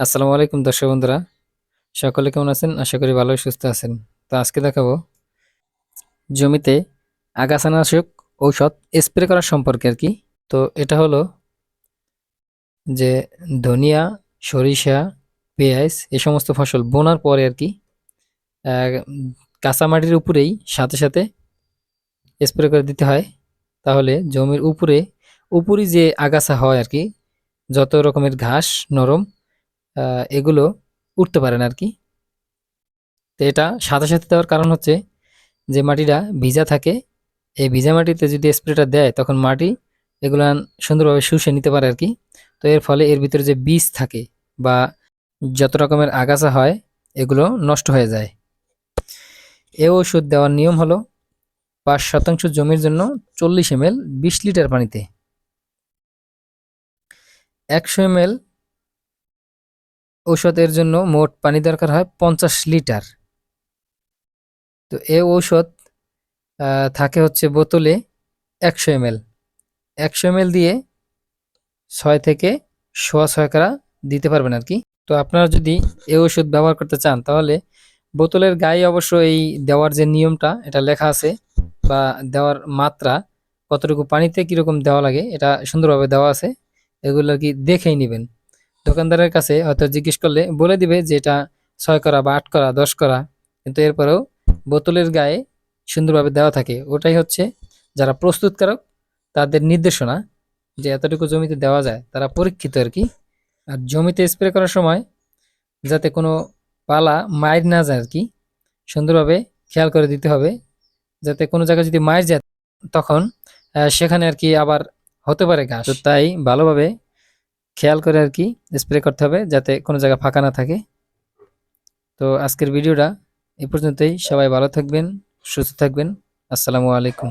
আসসালামু আলাইকুম দর্শক বন্ধুরা। সকলে কেমন আছেন? আশা করি ভালোই সুস্থ আছেন। তো আজকে দেখাবো জমিতে আগাছানাশক ঔষধ স্প্রে করার সম্পর্কে আর কি। তো এটা হলো যে ধনিয়া, সরিষা, পেঁয়াজ এ সমস্ত ফসল বোনার পরে আর কি কাঁচা মাটির উপরেই সাথে সাথে স্প্রে করে দিতে হয়। তাহলে জমির উপরে, উপরই যে আগাছা হয় আর কি, যত রকমের ঘাস নরম এগুলো উঠতে পারে না আর কি। তো এটা সাথে সাথে দেওয়ার কারণ হচ্ছে যে মাটিটা ভিজা থাকে, এই ভিজা মাটিতে যদি স্প্রেটা দেয়, তখন মাটি এগুলো সুন্দরভাবে শুষে নিতে পারে আর কি। তো এর ফলে এর ভিতরে যে বীজ থাকে বা যত রকমের আগাছা হয়, এগুলো নষ্ট হয়ে যায়। এ ওষুধ দেওয়ার নিয়ম হলো পাঁচ শতাংশ জমির জন্য চল্লিশ এম বিশ লিটার পানিতে। একশো এম ঔষধের জন্য মোট পানি দরকার হয় পঞ্চাশ লিটার। তো এ ঔষধ থাকে হচ্ছে বোতলে একশো এম এল একশো এম দিয়ে ছয় থেকে সোয়া ছয় করা দিতে পারবেন আর কি। তো আপনারা যদি এ ওষুধ ব্যবহার করতে চান, তাহলে বোতলের গায়ে অবশ্য এই দেওয়ার যে নিয়মটা, এটা লেখা আছে বা দেওয়ার মাত্রা, কতটুকু পানিতে কীরকম দেওয়া লাগে, এটা সুন্দরভাবে দেওয়া আছে। এগুলো আর কি দেখেই নেবেন। দোকানদারের কাছে হয়তো জিজ্ঞেস করলে বলে দিবে যে এটা ছয় করা বা আট করা, দশ করা। কিন্তু এরপরেও বোতলের গায়ে সুন্দরভাবে দেওয়া থাকে। ওটাই হচ্ছে যারা প্রস্তুতকারক, তাদের নির্দেশনা যে এতটুকু জমিতে দেওয়া যায়, তারা পরীক্ষিত আর কি। আর জমিতে স্প্রে করার সময় যাতে কোনো পালা মায়ের না যায় আর কি, সুন্দরভাবে খেয়াল করে দিতে হবে। যাতে কোনো জায়গায় যদি মায়ের যায়, তখন সেখানে আর কি আবার হতে পারে তো তাই ভালোভাবে খেয়াল করে আর কি স্প্রে করতে হবে যাতে কোনো জায়গা ফাঁকা না থাকে। তো আজকের ভিডিওটা এ পর্যন্তই। সবাই ভালো থাকবেন, সুস্থ থাকবেন। আসসালামু আলাইকুম।